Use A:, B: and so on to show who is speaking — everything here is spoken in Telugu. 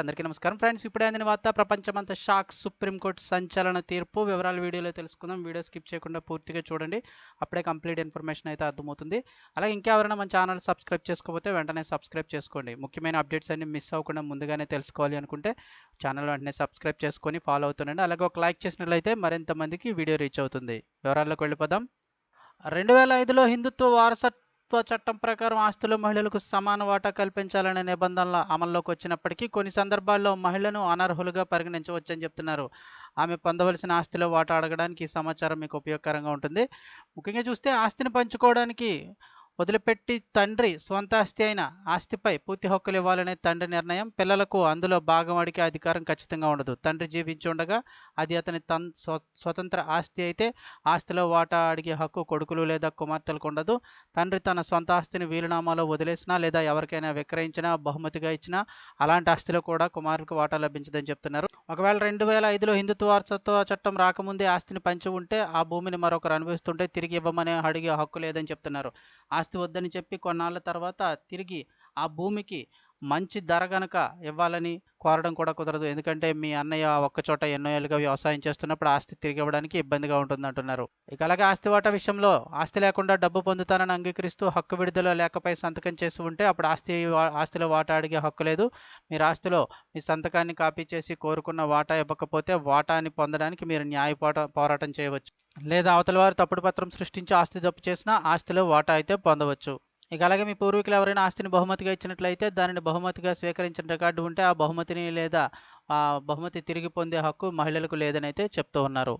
A: అందరికీ నమస్కారం. ఫ్రెండ్స్ ఇప్పుడే అందిన వార్త ప్రపంచమంతా షాక్ సుప్రీంకోర్టు సంచలన తీర్పు వివరాలు వీడియోలో తెలుసుకుందాం. వీడియో స్కిప్ చేయకుండా పూర్తిగా చూడండి. అప్పుడే కంప్లీట్ ఇన్ఫర్మేషన్ అయితే అర్థమవుతుంది. అలాగే ఇంకెవరైనా మన ఛానల్ సబ్స్క్రైబ్ చేసుకోకపోతే వెంటనే సబ్స్క్రైబ్ చేసుకోండి. ముఖ్యమైన అప్డేట్స్ అన్ని మిస్ అవ్వకుండా ముందుగానే తెలుసుకోవాలి అనుకుంటే ఛానల్ వెంటనే సబ్స్క్రైబ్ చేసుకొని ఫాలో అవుతుండండి. అలాగే ఒక లైక్ చేసినట్లయితే మరింత మందికి వీడియో రీచ్ అవుతుంది. వివరాల్లోకి వెళ్ళిపోదాం. రెండు వేల ఐదులో హిందుత్వ వారసత్వ చట్టం ప్రకారం ఆస్తులు మహిళలకు సమాన వాటా కల్పించాలనే నిబంధనల అమల్లోకి వచ్చినప్పటికీ కొన్ని సందర్భాల్లో మహిళను అనర్హులుగా పరిగణించవచ్చని చెప్తున్నారు. ఆమె పొందవలసిన ఆస్తిలో వాటా అడగడానికి ఈ సమాచారం మీకు ఉపయోగకరంగా ఉంటుంది. ముఖ్యంగా చూస్తే ఆస్తిని పంచుకోవడానికి వదిలిపెట్టి తండ్రి స్వంత ఆస్తి అయిన ఆస్తిపై పూర్తి హక్కులు ఇవ్వాలనే తండ్రి నిర్ణయం పిల్లలకు అందులో భాగం అడిగే అధికారం ఖచ్చితంగా ఉండదు. తండ్రి జీవించి ఉండగా అది అతని తన్ స్వ- స్వతంత్ర ఆస్తి అయితే ఆస్తిలో వాటా అడిగే హక్కు కొడుకులు లేదా కుమార్తెలకు ఉండదు. తండ్రి తన సొంత ఆస్తిని వీలునామాలో వదిలేసినా లేదా ఎవరికైనా విక్రయించినా బహుమతిగా ఇచ్చినా అలాంటి ఆస్తిలో కూడా కుమారులకు వాటా లభించదని చెప్తున్నారు. ఒకవేళ రెండు వేల ఐదులో హిందుత్వ వారసత్వ చట్టం రాకముందే ఆస్తిని పంచి ఉంటే ఆ భూమిని మరొకరు అనుభవిస్తుంటే తిరిగి ఇవ్వమని అడిగే హక్కు లేదని చెప్తున్నారు. ఆస్తి వద్దని చెప్పి కొన్నాళ్ళ తర్వాత తిరిగి ఆ భూమికి మంచి ధర గనక ఇవ్వాలని కోరడం కూడా కుదరదు. ఎందుకంటే మీ అన్నయ్య ఒక్కచోట ఎన్నో ఏళ్ళుగా వ్యవసాయం చేస్తున్నప్పుడు ఆస్తి తిరిగి ఇవ్వడానికి ఇబ్బందిగా ఉంటుంది అంటున్నారు ఇక అలాగే ఆస్తి వాటా విషయంలో ఆస్తి లేకుండా డబ్బు పొందుతానని అంగీకరిస్తూ హక్కు విడుదల లేకపై సంతకం చేసి ఉంటే అప్పుడు ఆస్తి ఆస్తిలో వాటా అడిగే హక్కు లేదు. మీరు ఆస్తిలో మీ సంతకాన్ని కాపీ చేసి కోరుకున్న వాటా ఇవ్వకపోతే వాటాని పొందడానికి మీరు న్యాయ పోరాటం చేయవచ్చు. లేదా అవతల వారు తప్పుడు పత్రం సృష్టించి ఆస్తి జప్తు చేసినా ఆస్తిలో వాటా అయితే పొందవచ్చు. ఇక అలాగే మీ పూర్వీకులు ఎవరైనా ఆస్తిని బహుమతిగా ఇచ్చినట్లయితే దానిని బహుమతిగా స్వీకరించిన రికార్డు ఉంటే ఆ బహుమతిని లేదా ఆ బహుమతి తిరిగి పొందే హక్కు మహిళలకు లేదని అయితే చెప్తూ ఉన్నారు.